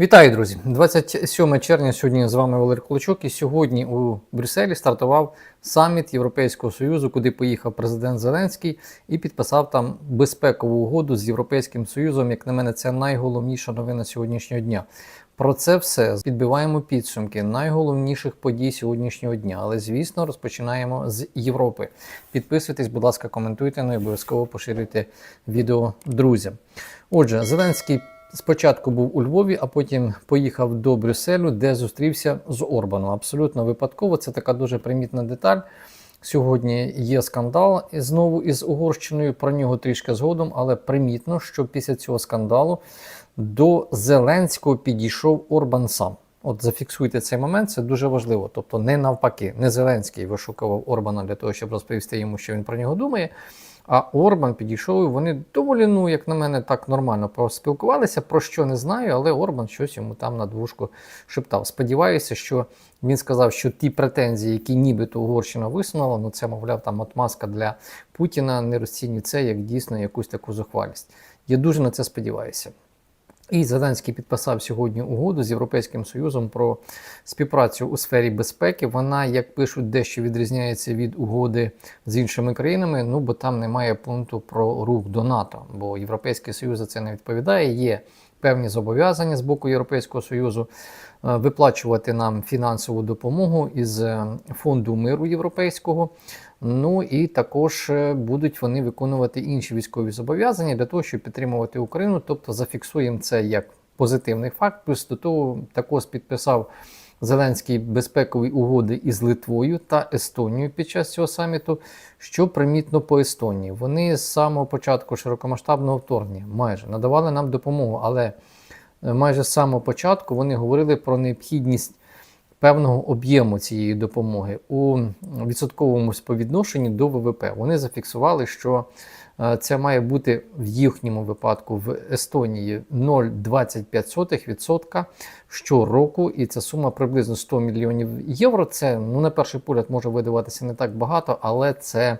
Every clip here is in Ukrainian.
Вітаю, друзі! 27 червня сьогодні з вами Валерій Кулачок. І сьогодні у Брюсселі стартував саміт Європейського Союзу, куди поїхав президент Зеленський і підписав там безпекову угоду з Європейським Союзом. Як на мене, це найголовніша новина сьогоднішнього дня. Про це все підбиваємо підсумки найголовніших подій сьогоднішнього дня. Але звісно, розпочинаємо з Європи. Підписуйтесь, будь ласка, коментуйте, ну і обов'язково поширюйте відео друзям. Отже, Зеленський. Спочатку був у Львові, а потім поїхав до Брюсселю, де зустрівся з Орбаном. Абсолютно випадково. Це така дуже примітна деталь. Сьогодні є скандал знову із Угорщиною. Про нього трішки згодом, але примітно, що після цього скандалу до Зеленського підійшов Орбан сам. От зафіксуйте цей момент, це дуже важливо. Тобто, не навпаки, не Зеленський вишукував Орбана для того, щоб розповісти йому, що він про нього думає. А Орбан підійшов, і вони доволі, ну, як на мене, так нормально поспілкувалися, про що не знаю, але Орбан щось йому там на двушку шептав. Сподіваюся, що він сказав, що ті претензії, які нібито Угорщина висунула, ну це, мовляв, там отмазка для Путіна, не розцінює це як дійсно якусь таку зухвалість. Я дуже на це сподіваюся. І Зеленський підписав сьогодні угоду з Європейським Союзом про співпрацю у сфері безпеки. Вона, як пишуть, дещо відрізняється від угоди з іншими країнами. Ну бо там немає пункту про рух до НАТО, бо Європейський Союз за це не відповідає. Є певні зобов'язання з боку Європейського Союзу е, виплачувати нам фінансову допомогу із е, фонду миру європейського. Ну і також е, будуть вони виконувати інші військові зобов'язання для того, щоб підтримувати Україну. Тобто зафіксуємо це як позитивний факт. Плюс до того також підписав Зеленський безпекові угоди із Литвою та Естонією під час цього саміту. Що примітно по Естонії, вони з самого початку широкомасштабного вторгнення майже надавали нам допомогу, але майже з самого початку вони говорили про необхідність певного об'єму цієї допомоги у відсотковому співвідношенні до ВВП. Вони зафіксували, що е, це має бути в їхньому випадку в Естонії 0,25% щороку, і ця сума приблизно 100 мільйонів євро. Це ну на перший погляд може видаватися не так багато, але це.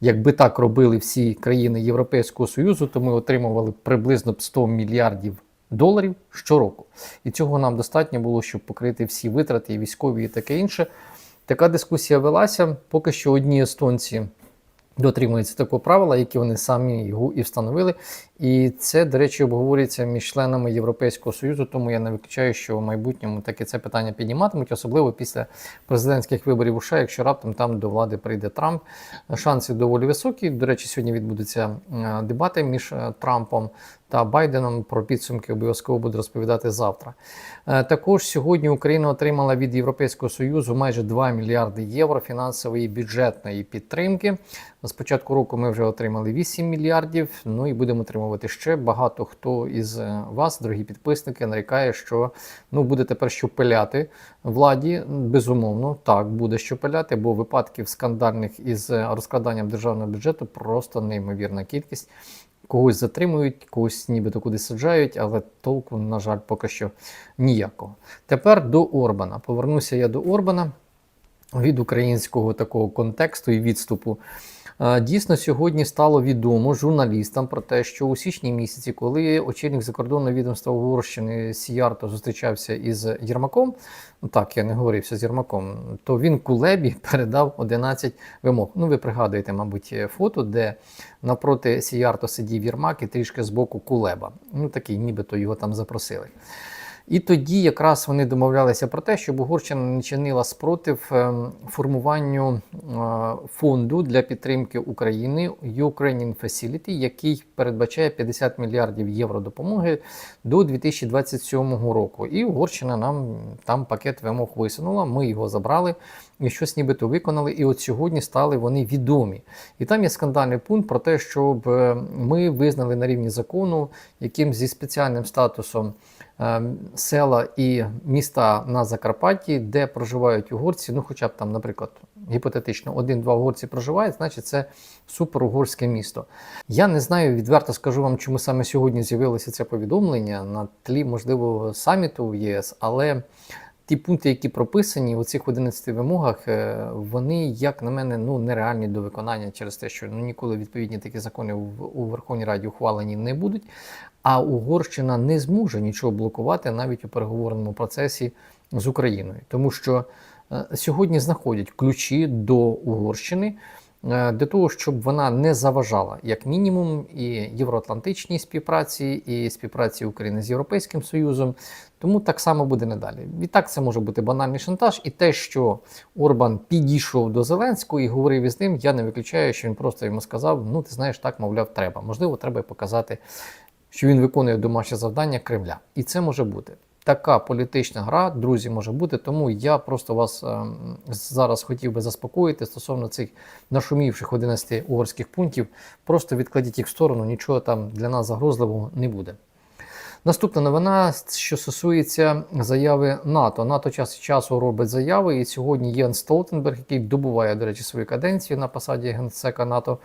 Якби так робили всі країни Європейського Союзу, то ми отримували приблизно 100 мільярдів доларів щороку. І цього нам достатньо було, щоб покрити всі витрати, і військові і таке інше. Така дискусія велася. Поки що одні естонці дотримуються такого правила, які вони самі його і встановили. І це, до речі, обговорюється між членами Європейського Союзу, тому я не виключаю, що в майбутньому таке це питання підніматимуть, особливо після президентських виборів у США, якщо раптом там до влади прийде Трамп. Шанси доволі високі. До речі, сьогодні відбудуться дебати між е, Трампом та Байденом. Про підсумки обов'язково буду розповідати завтра. Е, також сьогодні Україна отримала від Європейського Союзу майже 2 мільярди євро фінансової бюджетної підтримки. З початку року ми вже отримали 8 мільярдів. Ну і будемо отримувати ще. Багато хто із вас, дорогі підписники, нарікає, що ну буде тепер що пиляти владі. Безумовно, так буде що пиляти, бо випадків скандальних із розкраданням державного бюджету просто неймовірна кількість. Когось затримують, когось нібито кудись саджають, але толку, на жаль, поки що ніякого. Тепер до Орбана. Повернуся я до Орбана від українського такого контексту і відступу. Дійсно, сьогодні стало відомо журналістам про те, що у січні місяці, коли очільник закордонного відомства Угорщини Сіярто зустрічався із Єрмаком, так я не говорився з Єрмаком, то він Кулебі передав 11 вимог. Ну, ви пригадуєте, мабуть, фото, де напроти Сіярто сидів Єрмак і трішки з боку Кулеба. Ну такий, нібито його там запросили. І тоді якраз вони домовлялися про те, щоб Угорщина не чинила спротив ем, формуванню е, фонду для підтримки України Ukrainian Facility, який передбачає 50 мільярдів євро допомоги до 2027 року. І Угорщина нам там пакет вимог висунула. Ми його забрали і щось нібито виконали. І от сьогодні стали вони відомі. І там є скандальний пункт про те, щоб е, ми визнали на рівні закону, яким зі спеціальним статусом. Ем, села і міста на Закарпатті, де проживають угорці, ну хоча б там, наприклад, гіпотетично один-два угорці проживають, значить це суперугорське місто. Я не знаю, відверто скажу вам, чому саме сьогодні з'явилося це повідомлення на тлі, можливо, саміту в ЄС, але ті пункти, які прописані у цих 11 вимогах, е, вони, як на мене, ну нереальні до виконання через те, що ну ніколи відповідні такі закони у Верховній Раді ухвалені не будуть. А Угорщина не зможе нічого блокувати навіть у переговорному процесі з Україною, тому що е, сьогодні знаходять ключі до Угорщини для того, щоб вона не заважала як мінімум і євроатлантичній співпраці, і співпраці України з Європейським Союзом. Тому так само буде надалі. Відтак це може бути банальний шантаж, і те, що Орбан підійшов до Зеленського і говорив із ним, я не виключаю, що він просто йому сказав: ну ти знаєш, так мовляв, треба. Можливо, треба показати, що він виконує домашнє завдання Кремля. І це може бути. Така політична гра, друзі, може бути. Тому я просто вас ем, зараз хотів би заспокоїти стосовно цих нашумівших 11 угорських пунктів. Просто відкладіть їх в сторону, нічого там для нас загрозливого не буде. Наступна новина, що стосується заяви НАТО. НАТО час часу робить заяви, і сьогодні Єн Столтенберг, який добуває, до речі, свою каденцію на посаді генсека НАТО,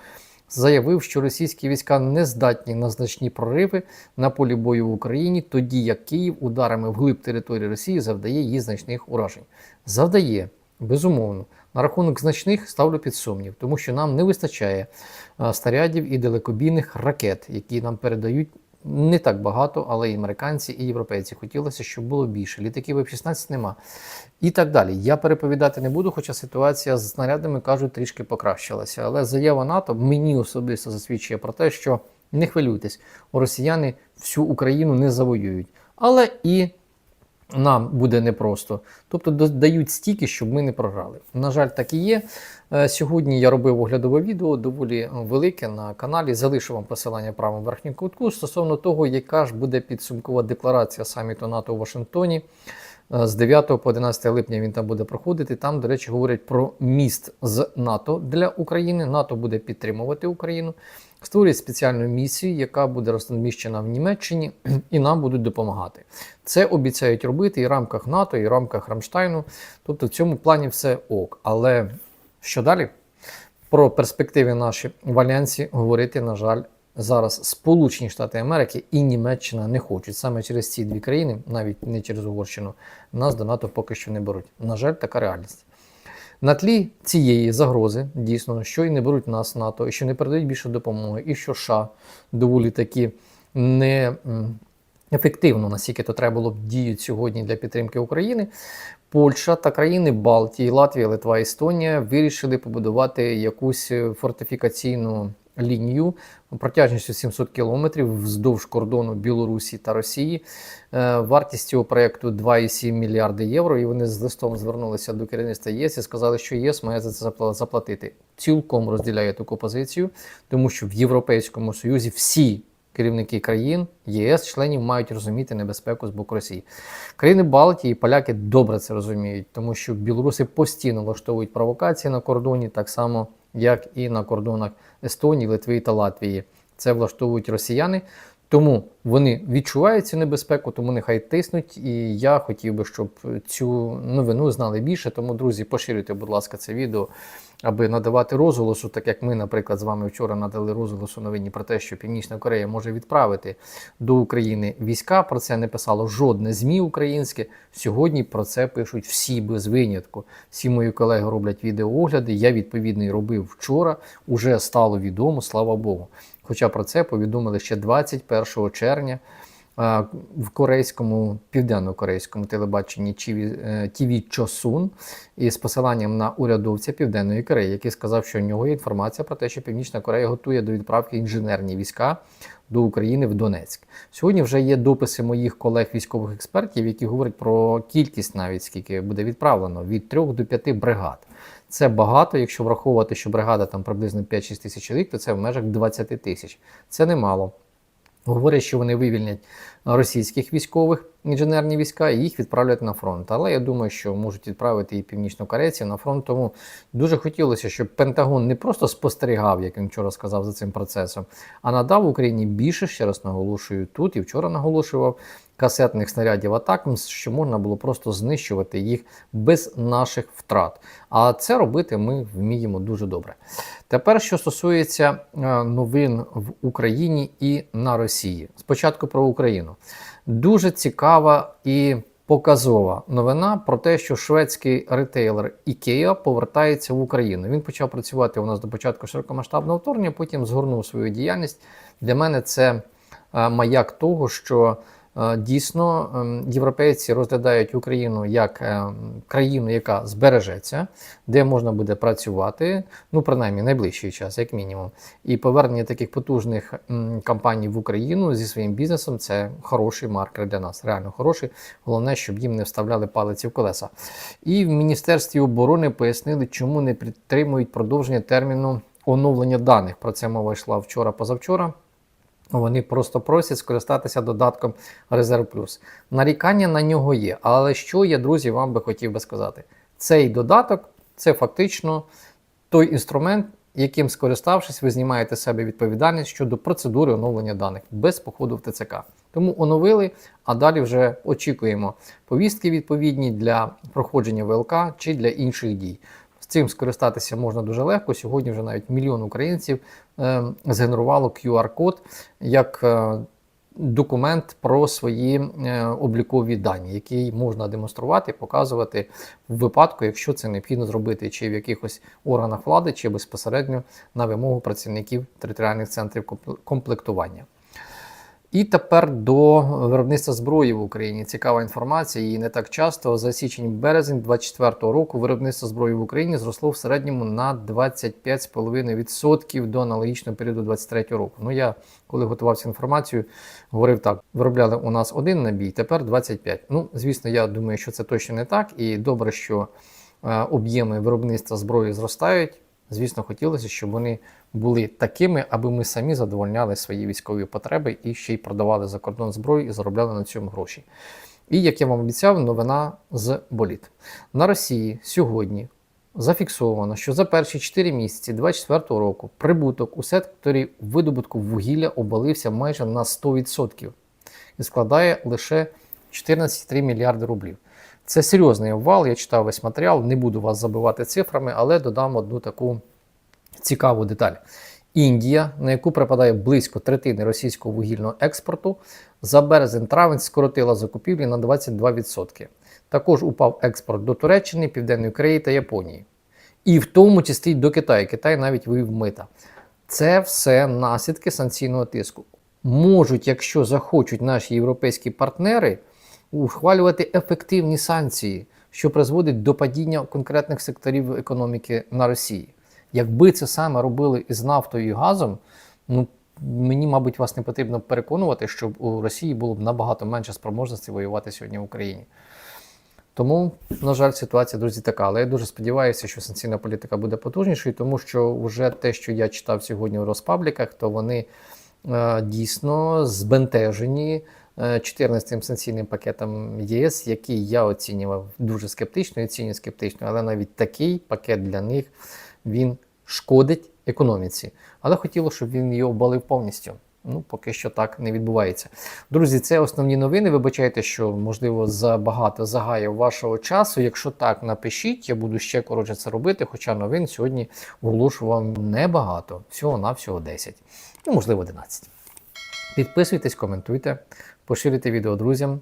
заявив, що російські війська не здатні на значні прориви на полі бою в Україні, тоді як Київ ударами вглиб території Росії завдає їй значних уражень. Завдає, безумовно. На рахунок значних ставлю під сумнів, тому що нам не вистачає снарядів і далекобійних ракет, які нам передають не так багато, але і американці, і європейці хотілося, щоб було більше. Літаків F-16 нема. І так далі. Я переповідати не буду, хоча ситуація з снарядами кажуть трішки покращилася. Але заява НАТО мені особисто засвідчує про те, що не хвилюйтесь, росіяни всю Україну не завоюють. Але і нам буде непросто. Тобто дають стільки, щоб ми не програли. На жаль, так і є. Е, Сьогодні я робив оглядове відео, доволі велике на каналі. Залишу вам посилання правому верхньому кутку стосовно того, яка ж буде підсумкова декларація саміту НАТО у Вашингтоні. Е, З 9 по 11 липня він там буде проходити. Там, до речі, говорять про міст з НАТО для України. НАТО буде підтримувати Україну, створює спеціальну місію, яка буде розміщена в Німеччині, і нам будуть допомагати. Це обіцяють робити і в рамках НАТО, і в рамках Рамштайну. Тобто в цьому плані все ок. Але що далі? Про перспективи наші в Альянсі говорити, на жаль, зараз Сполучені Штати Америки і Німеччина не хочуть. Саме через ці дві країни, навіть не через Угорщину, нас до НАТО поки що не беруть. На жаль, така реальність. На тлі цієї загрози, дійсно, що і не беруть нас НАТО, і що не передають більше допомоги, і що США доволі таки не ефективно, наскільки то треба було б діють сьогодні для підтримки України. Польща та країни Балтії, Латвія, Литва, Естонія вирішили побудувати якусь е, фортифікаційну лінію протяжністю 700 кілометрів вздовж кордону Білорусі та Росії. Е, Вартість цього проєкту 2,7 мільярди євро. І вони з листом звернулися до керівництва ЄС і сказали, що ЄС має за це заплатити. Цілком розділяє таку позицію, тому що в Європейському Союзі всі керівники країн ЄС, членів мають розуміти небезпеку з боку Росії. Країни Балтії і поляки добре це розуміють, тому що білоруси постійно влаштовують провокації на кордоні, так само як і на кордонах Естонії, Литви та Латвії. Це влаштовують росіяни. Тому вони відчувають цю небезпеку, тому нехай тиснуть. І я хотів би, щоб цю новину знали більше. Тому, друзі, поширюйте, будь ласка, це відео, аби надавати розголосу, так як ми, наприклад, з вами вчора надали розголосу новині про те, що Північна Корея може відправити до України війська. Про це не писало жодне ЗМІ українське. Сьогодні про це пишуть всі без винятку. Всі мої колеги роблять відеоогляди. Я відповідний робив вчора. Уже стало відомо, слава Богу. Хоча про це повідомили ще 21 червня в корейському південно-корейському телебаченні TV Chosun із посиланням на урядовця Південної Кореї, який сказав, що у нього є інформація про те, що Північна Корея готує до відправки інженерні війська до України в Донецьк. Сьогодні вже є дописи моїх колег військових експертів, які говорять про кількість, навіть скільки буде відправлено від 3 до 5 бригад. Це багато, якщо враховувати, що бригада там приблизно 5-6 тисяч чоловік, то це в межах 20 тисяч. Це немало. Говорять, що вони вивільнять російських військових інженерні війська і їх відправлять на фронт. Але я думаю, що можуть відправити і північнокорейців на фронт. Тому дуже хотілося, щоб Пентагон не просто спостерігав, як він вчора сказав за цим процесом, а надав Україні більше, ще раз наголошую тут і вчора наголошував. Касетних снарядів атак, що можна було просто знищувати їх без наших втрат. А це робити ми вміємо дуже добре. Тепер, що стосується е, новин в Україні і на Росії. Спочатку про Україну. Дуже цікава і показова новина про те, що шведський ретейлер IKEA повертається в Україну. Він почав працювати у нас до початку широкомасштабного вторгнення, потім згорнув свою діяльність. Для мене це е, маяк того, що дійсно ем, європейці розглядають Україну як е, країну, яка збережеться, де можна буде працювати, ну принаймні найближчий час, як мінімум. І повернення таких потужних компаній в Україну зі своїм бізнесом це хороший маркер для нас, реально хороший. Головне, щоб їм не вставляли палиці в колеса. І в Міністерстві оборони пояснили, чому не підтримують продовження терміну оновлення даних. Про це мова йшла вчора-позавчора. Вони просто просять скористатися додатком Резерв Плюс. Нарікання на нього є. Але що я, друзі, вам би хотів би сказати? Цей додаток це фактично той інструмент, яким скориставшись, ви знімаєте себе відповідальність щодо процедури оновлення даних без походу в ТЦК. Тому оновили, а далі вже очікуємо повістки відповідні для проходження ВЛК чи для інших дій. Цим скористатися можна дуже легко. Сьогодні вже навіть мільйон українців е, згенерувало QR-код як е, документ про свої е, облікові дані, який можна демонструвати, показувати в випадку, якщо це необхідно зробити чи в якихось органах влади, чи безпосередньо на вимогу працівників територіальних центрів комп- комплектування. І тепер до виробництва зброї в Україні. Цікава інформація, її не так часто. За січень-березень 2024 року виробництво зброї в Україні зросло в середньому на 25,5% до аналогічного періоду 2023 року. Ну я коли готувався інформацію, говорив так: виробляли у нас один набій, тепер 25. Ну, звісно, я думаю, що це точно не так, і добре, що е, об'єми виробництва зброї зростають. Звісно, хотілося, щоб вони були такими, аби ми самі задовольняли свої військові потреби і ще й продавали за кордон зброю і заробляли на цьому гроші. І як я вам обіцяв, новина з боліт. На Росії сьогодні зафіксовано, що за перші 4 місяці 2024 року прибуток у секторі видобутку вугілля обвалився майже на 100% і складає лише 14,3 мільярди рублів. Це серйозний обвал, я читав весь матеріал, не буду вас забивати цифрами, але додам одну таку цікаву деталь. Індія, на яку припадає близько третини російського вугільного експорту, за березень-травень скоротила закупівлі на 22%. Також упав експорт до Туреччини, Південної Кореї та Японії. І в тому числі до Китаю. Китай навіть вивів мита. Це все наслідки санкційного тиску. Можуть, якщо захочуть наші європейські партнери, ухвалювати ефективні санкції, що призводить до падіння конкретних секторів економіки на Росії. Якби це саме робили із нафтою і газом, ну мені, мабуть, вас не потрібно переконувати, що у Росії було б набагато менше спроможності воювати сьогодні в Україні. Тому, на жаль, ситуація, друзі, така. Але я дуже сподіваюся, що санкційна політика буде потужнішою, тому що вже те, що я читав сьогодні в Розпабліках, то вони е, дійсно збентежені. 14-м санкційним пакетом ЄС, який я оцінював дуже скептично, і оцінюю скептично, але навіть такий пакет для них він шкодить економіці. Але хотіло, щоб він її обвалив повністю. Ну, поки що так не відбувається. Друзі, це основні новини. Вибачайте, що можливо забагато загаяв вашого часу. Якщо так, напишіть, я буду ще коротше це робити. Хоча новин сьогодні оголошу вам небагато, всього-навсього 10, ну можливо 11. Підписуйтесь, коментуйте, поширюйте відео друзям.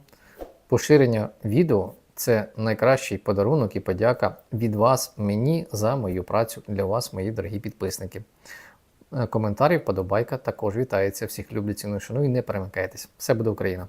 Поширення відео це найкращий подарунок і подяка від вас мені за мою працю для вас, мої дорогі підписники. Е, Коментарі, вподобайка також вітається. Всіх люблю, ціную, шаную і не перемикайтесь. Все буде Україна!